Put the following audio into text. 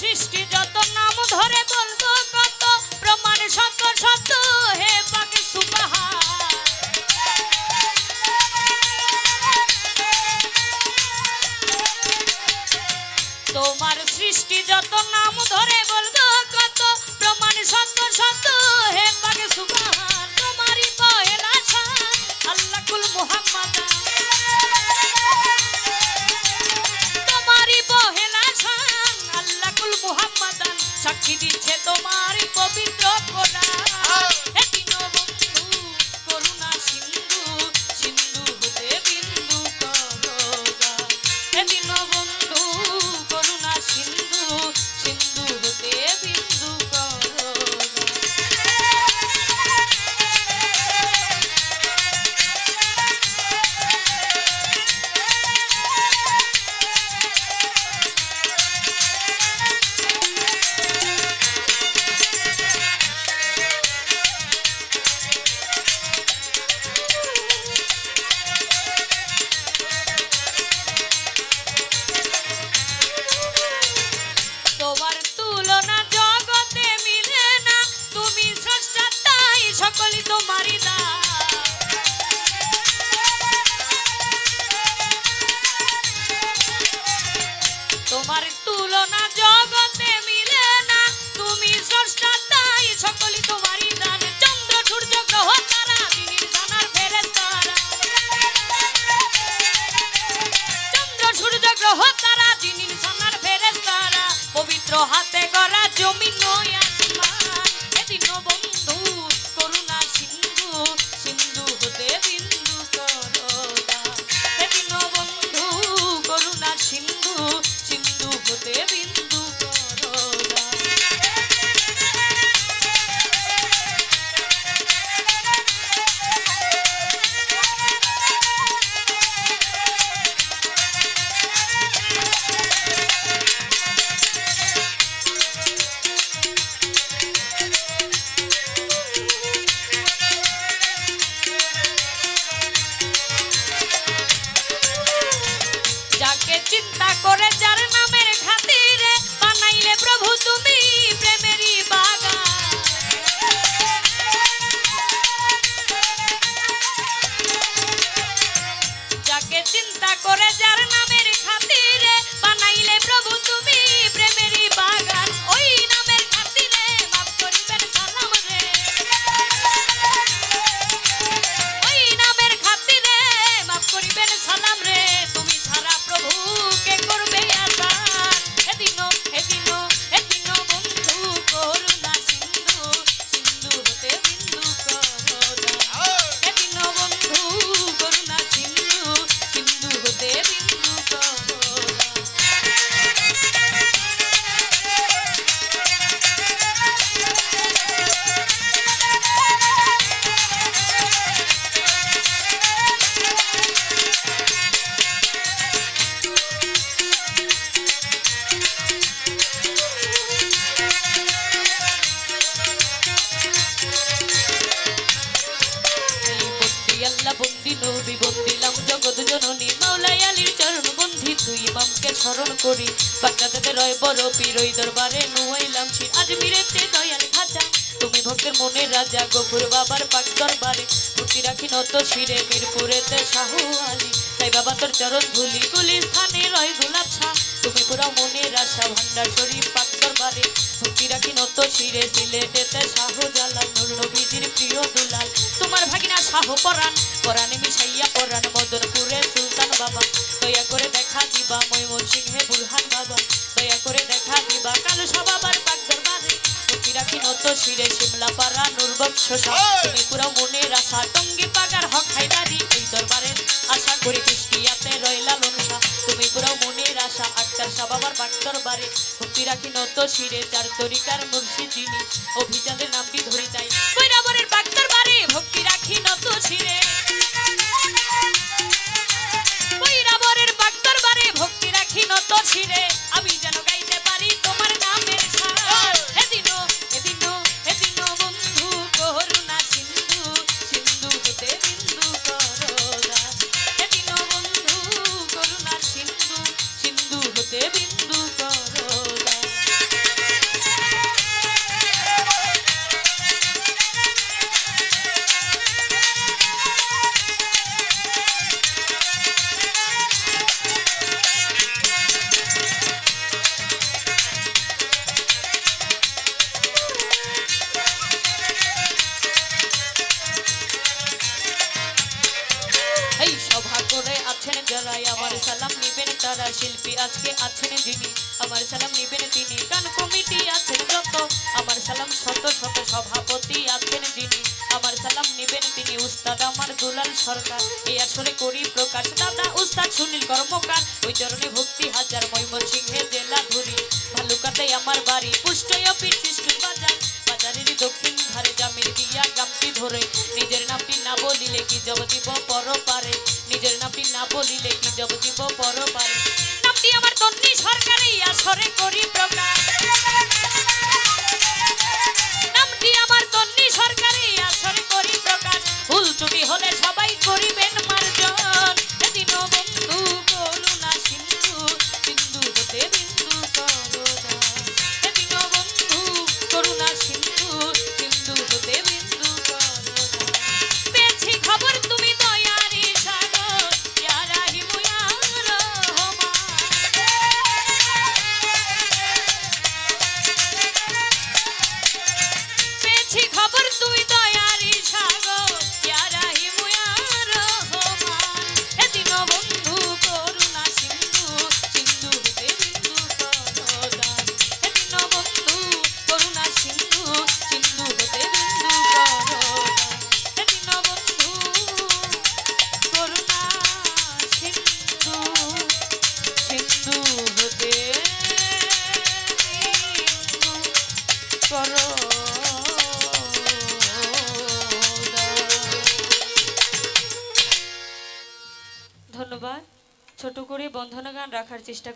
নাম ধরে বলব কত, প্রমাণ সত্য সত্য হে পাকে সুবাহান তোমার সৃষ্টি যত, নাম ধরে বলব কত, প্রমাণ সত্য সত্য হে পাকে সুবাহান তোমারই পহেলা আল্লাহ কুল মুহাম্মদ। তোমারই পহেলা শান মুহাম্মাদান সাক্ষী দিচ্ছে তোমারই পবিত্র হাতে গড়া জমি নয়। আল্লাহ বন্দি তুমি বাবার পাক দরবারে। মূর্তি রাখি নত শিরে, মিরপুরেতে তাই বাবা তোর চরণ ধুলি গুলি স্থানে রয় গোলাপ তুমি পুরা মনের আশা ভান্ডার শরীফ দরবারে ভক্তি রাখি নত শিরে সিলেটেতে শাহ জালাল নুর নবীজির প্রিয় দুলাল। তোমার ভাগিনা শাহ পরাণ পরাণে মিশাইয়া পরাণ মদনপুরে সুলতান বাবা। দয়া করে দেখা দিবা ময়মন সিংহে বুরহান বাবা। দয়া করে দেখা দিবা কালু বাবার পাক দরবারে। ভক্তি রাখি নত শিরে শিমলা পাড়া নূর বংশ তুমি পুরা মনের আশা টঙ্গি পাগার হক হাইদারি এই দরবারে। আশা করি রাখি নত শিরে চার তরিকার মুন্সি তিনি অভিযানের নামটি ধরি তাই। কৈরাবরের পাক বারে ভক্তি রাখি নত শিরে। কৈরাবরের পাক বারে ভক্তি রাখি নত শিরে। যারাই আমার সালাম নিবেন, তারা শিল্পী আজকে আছেন যিনি। আমার সালাম নিবেন তিনি। গান কমিটি আছেন যত আমার সালাম শত শত সভাপতি আছেন যিনি। আমার সালাম নিবেন তিনি উস্তাদ আমার দুলাল সরকার। এই আসরে করি প্রকাশ। দাদা, উস্তাদ, সুনীল কর্মকার। ওই চরণে ভক্তি হাজার ময়মন সিংহে জেলা ধরি। ভালুকাতে আমার বাড়ি পুষ্টয় পীর সৃষ্টি বাজার। বাজারের দক্ষিণ ধারে জামির দিয়া গামটি ধরে। নিজের নামটি না বলিলে কি জব দিব পর পারে নিজের নাপি না বলিলে কি জব জীব পর পারে নামটি আমার তন্নি সরকারি আসরে করি প্রকাশ ছোট করে বন্ধনা গান রাখার চেষ্টা